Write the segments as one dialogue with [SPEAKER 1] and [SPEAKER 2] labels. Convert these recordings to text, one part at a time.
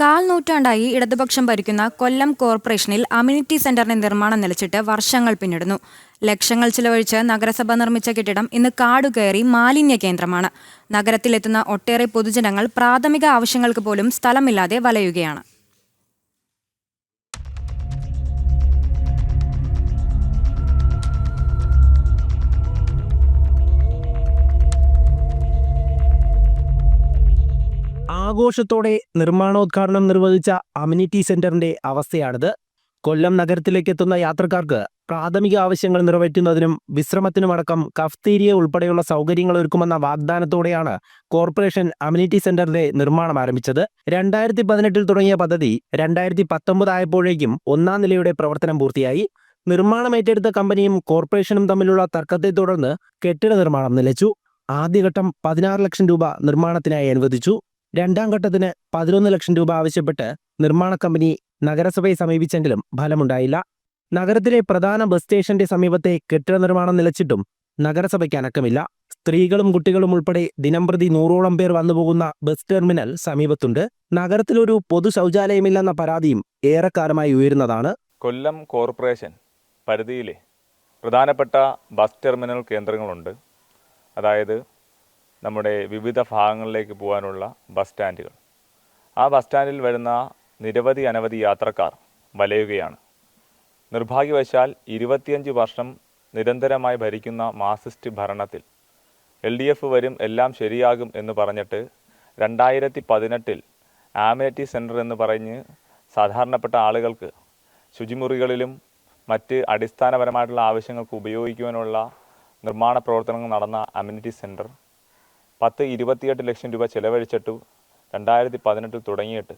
[SPEAKER 1] കാൽ നൂറ്റാണ്ടായി ഇടതുപക്ഷം ഭരിക്കുന്ന കൊല്ലം കോർപ്പറേഷനിൽ അമ്യൂണിറ്റി സെന്ററിന്റെ നിർമ്മാണം നിലച്ചിട്ട് വർഷങ്ങൾ പിന്നിടുന്നു. ലക്ഷങ്ങൾ ചിലവഴിച്ച് നഗരസഭ നിർമ്മിച്ച കെട്ടിടം ഇന്ന് കാടുകയറി മാലിന്യ കേന്ദ്രമാണ്. നഗരത്തിലെത്തുന്ന ഒട്ടേറെ പൊതുജനങ്ങൾ പ്രാഥമിക ആവശ്യങ്ങൾക്ക് പോലും സ്ഥലമില്ലാതെ വലയുകയാണ്.
[SPEAKER 2] ആഘോഷത്തോടെ നിർമ്മാണോദ്ഘാടനം നിർവഹിച്ച അമ്യൂണിറ്റി സെന്ററിന്റെ അവസ്ഥയാണിത്. കൊല്ലം നഗരത്തിലേക്ക് എത്തുന്ന യാത്രക്കാർക്ക് പ്രാഥമിക ആവശ്യങ്ങൾ നിറവേറ്റുന്നതിനും വിശ്രമത്തിനുമടക്കം കഫ്തീരിയ ഉൾപ്പെടെയുള്ള സൗകര്യങ്ങൾ ഒരുക്കുമെന്ന വാഗ്ദാനത്തോടെയാണ് കോർപ്പറേഷൻ അമ്യൂണിറ്റി സെന്ററിന്റെ നിർമ്മാണം ആരംഭിച്ചത്. രണ്ടായിരത്തി പതിനെട്ടിൽ തുടങ്ങിയ പദ്ധതി രണ്ടായിരത്തി പത്തൊമ്പത് ആയപ്പോഴേക്കും ഒന്നാം നിലയുടെ പ്രവർത്തനം പൂർത്തിയായി. നിർമ്മാണം ഏറ്റെടുത്ത കമ്പനിയും കോർപ്പറേഷനും തമ്മിലുള്ള തർക്കത്തെ തുടർന്ന് കെട്ടിട നിർമ്മാണം നിലച്ചു. ആദ്യഘട്ടം പതിനാറ് ലക്ഷം രൂപ നിർമ്മാണത്തിനായി അനുവദിച്ചു. രണ്ടാം ഘട്ടത്തിന് പതിനൊന്ന് ലക്ഷം രൂപ ആവശ്യപ്പെട്ട് നിർമ്മാണ കമ്പനി നഗരസഭയെ സമീപിച്ചെങ്കിലും ഫലമുണ്ടായില്ല. നഗരത്തിലെ പ്രധാന ബസ് സ്റ്റേഷന്റെ സമീപത്തെ കെട്ടിട നിർമ്മാണം നിലച്ചിട്ടും നഗരസഭയ്ക്ക് അനക്കമില്ല. സ്ത്രീകളും കുട്ടികളും ഉൾപ്പെടെ ദിനംപ്രതി നൂറോളം പേർ വന്നുപോകുന്ന ബസ് ടെർമിനൽ സമീപത്തുണ്ട്. നഗരത്തിലൊരു പൊതു ശൗചാലയമില്ലെന്ന പരാതിയും ഏറെക്കാലമായി ഉയരുന്നതാണ്.
[SPEAKER 3] കൊല്ലം കോർപ്പറേഷൻ പരിധിയിലെ പ്രധാനപ്പെട്ട ബസ് ടെർമിനൽ കേന്ദ്രങ്ങളുണ്ട്. അതായത് നമ്മുടെ വിവിധ ഭാഗങ്ങളിലേക്ക് പോകാനുള്ള ബസ് സ്റ്റാൻഡുകൾ. ആ ബസ് സ്റ്റാൻഡിൽ വരുന്ന നിരവധി അനവധി യാത്രക്കാർ വലയുകയാണ്. നിർഭാഗ്യവശാൽ ഇരുപത്തിയഞ്ച് വർഷം നിരന്തരമായി ഭരിക്കുന്ന മാർസിസ്റ്റ് ഭരണത്തിൽ എൽ ഡി എഫ് വരും എല്ലാം ശരിയാകും എന്ന് പറഞ്ഞിട്ട് രണ്ടായിരത്തി പതിനെട്ടിൽ ആമിനിറ്റി സെന്റർ എന്ന് പറഞ്ഞ് സാധാരണപ്പെട്ട ആളുകൾക്ക് ശുചിമുറികളിലും മറ്റ് അടിസ്ഥാനപരമായിട്ടുള്ള ആവശ്യങ്ങൾക്ക് ഉപയോഗിക്കുവാനുള്ള നിർമ്മാണ പ്രവർത്തനങ്ങൾ നടന്ന അമ്യൂണിറ്റി സെന്റർ പത്ത് ഇരുപത്തിയെട്ട് ലക്ഷം രൂപ ചിലവഴിച്ചിട്ട് രണ്ടായിരത്തി പതിനെട്ടിൽ തുടങ്ങിയിട്ട്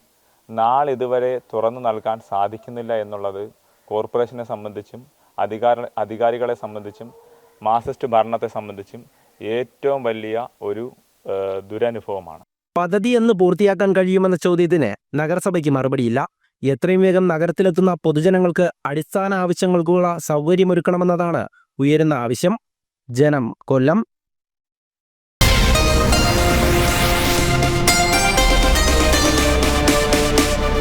[SPEAKER 3] നാളിതുവരെ തുറന്നു നൽകാൻ സാധിക്കുന്നില്ല എന്നുള്ളത് കോർപ്പറേഷനെ സംബന്ധിച്ചും അധികാര അധികാരികളെ സംബന്ധിച്ചും മാർസിസ്റ്റ് ഭരണത്തെ സംബന്ധിച്ചും ഏറ്റവും വലിയ ഒരു ദുരനുഭവമാണ്.
[SPEAKER 2] പദ്ധതി എന്ന് പൂർത്തിയാക്കാൻ കഴിയുമെന്ന ചോദ്യത്തിന് നഗരസഭയ്ക്ക് മറുപടിയില്ല. എത്രയും വേഗം നഗരത്തിലെത്തുന്ന പൊതുജനങ്ങൾക്ക് അടിസ്ഥാന ആവശ്യങ്ങൾക്കുള്ള സൗകര്യമൊരുക്കണമെന്നതാണ് ഉയരുന്ന ആവശ്യം. ജനം കൊല്ലം.